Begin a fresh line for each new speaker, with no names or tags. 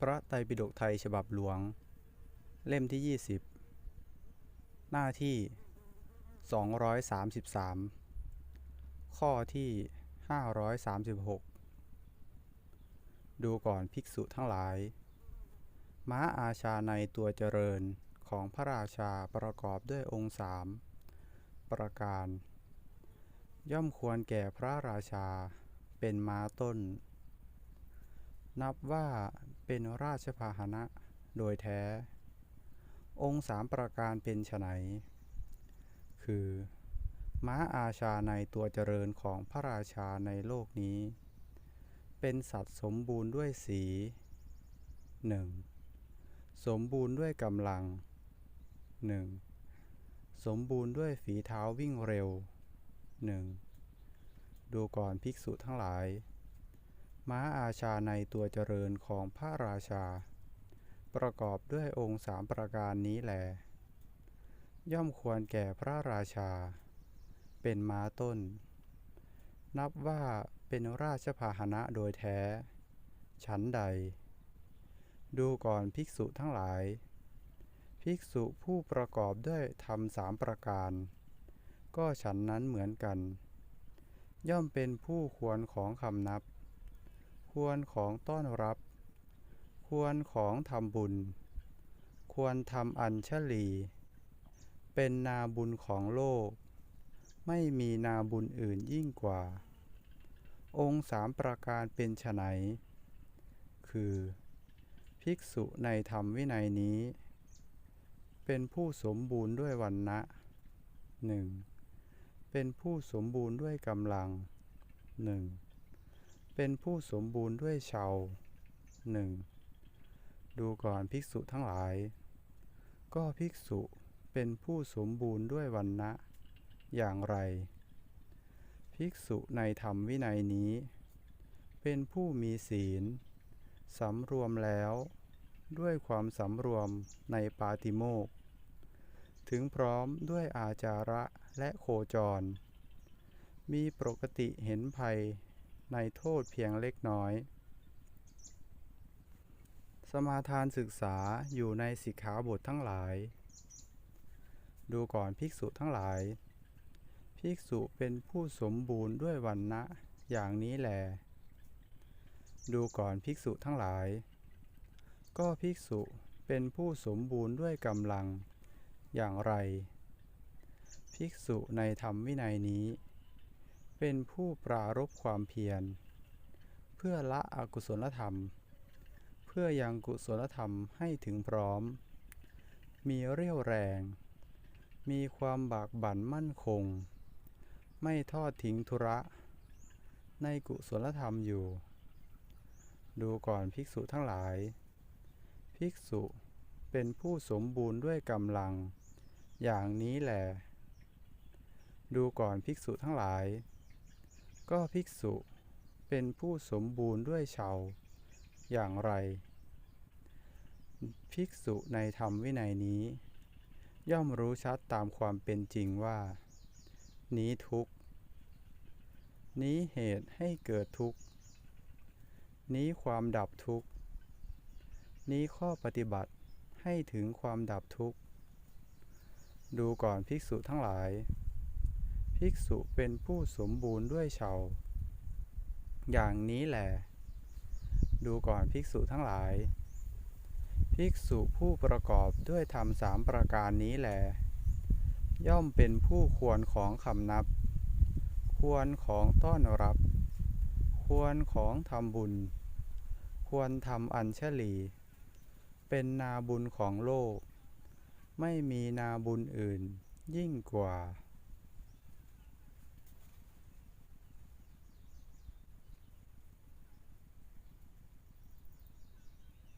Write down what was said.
พระไตรปิฎกไทยฉบับหลวง เล่มที่ 20 หน้าที่ 233 ข้อที่ 536 ดูก่อนภิกษุทั้งหลาย ม้าอาชาในตัวเจริญของพระราชาประกอบด้วยองค์สามประการ ย่อมควรแก่พระราชาเป็นม้าต้นนับว่า เป็นราชพาหนะโดยแท้ องค์สามประการเป็นไฉนคือ ม้าอาชาในตัวเจริญของพระราชาในโลกนี้ เป็นสัตว์สมบูรณ์ด้วยสีหนึ่งสมบูรณ์ด้วยกำลังหนึ่งสมบูรณ์ด้วยฝีเท้าวิ่งเร็วหนึ่งดูก่อนภิกษุทั้งหลาย ม้าอาชาในตัวเจริญของพระราชา ประกอบด้วยองค์สามประการนี้แหลย่อมควรแก่พระราชา เป็นม้าต้น นับว่าเป็นราชพาหนะโดยแท้ ชั้นใด ดูก่อนภิกษุทั้งหลาย ภิกษุผู้ประกอบด้วยธรรมสามประการ ก็ฉันนั้นเหมือนกัน ย่อมเป็นผู้ควรของคำนับ ควรของต้อนรับ ควรของทำบุญ ควรทำอัญชลี เป็นนาบุญของโลก ไม่มีนาบุญอื่นยิ่งกว่า องค์สามประการเป็นไฉนคือ ภิกษุในธรรมวินัยนี้ เป็นผู้สมบูรณ์ด้วยวันนะหนึ่งเป็นผู้สมบูรณ์ด้วยกำลังหนึ่ง เป็นผู้สมบูรณ์ด้วยชาวหนึ่งดูก่อนภิกษุทั้งหลาย ก็ภิกษุเป็นผู้สมบูรณ์ด้วยวันนะอย่างไร ภิกษุในธรรมวินัยนี้ เป็นผู้มีศีลสำรวมแล้วด้วยความสำรวมในปาติโมก ถึงพร้อมด้วยอาจาระและโคจร มีปกติเห็นภัย ในโทษเพียงเล็กน้อย สมาทานศึกษาอยู่ในสิกขาบททั้งหลาย ดูก่อนภิกษุทั้งหลาย ภิกษุเป็นผู้สมบูรณ์ด้วยวันนะอย่างนี้แหลดูก่อนภิกษุทั้งหลาย ก็ภิกษุเป็นผู้สมบูรณ์ด้วยกำลังอย่างไร ภิกษุในธรรมวินัยนี้ เป็นผู้ปรารบความเพียร เพื่อละอกุศลธรรม เพื่อยังกุศลธรรมให้ถึงพร้อม มีเรี่ยวแรง มีความบากบั่นมั่นคง ไม่ทอดทิ้งธุระ ในกุศลธรรมอยู่ ดูก่อนภิกษุทั้งหลาย ภิกษุเป็นผู้สมบูรณ์ด้วยกำลัง อย่างนี้แหละดูก่อนภิกษุทั้งหลาย ก็ภิกษุเป็นผู้สมบูรณ์ด้วยชาวอย่างไร ภิกษุในธรรมวินัยนี้ ย่อมรู้ชัดตามความเป็นจริงว่า นี้ทุกนี้เหตุให้เกิดทุกนี้ความดับทุกนี้ข้อปฏิบัติให้ถึงความดับทุกข์ ดูก่อนภิกษุทั้งหลาย ภิกษุเป็นผู้สมบูรณ์ด้วยชาวอย่างนี้แหละดูก่อนภิกษุทั้งหลาย ภิกษุผู้ประกอบด้วยธรรมสามประการนี้แหลย่อมเป็นผู้ควรของคำนับ ควรของต้อนรับ ควรของทำบุญ ควรทำอัญชลี เป็นนาบุญของโลก ไม่มีนาบุญอื่นยิ่งกว่า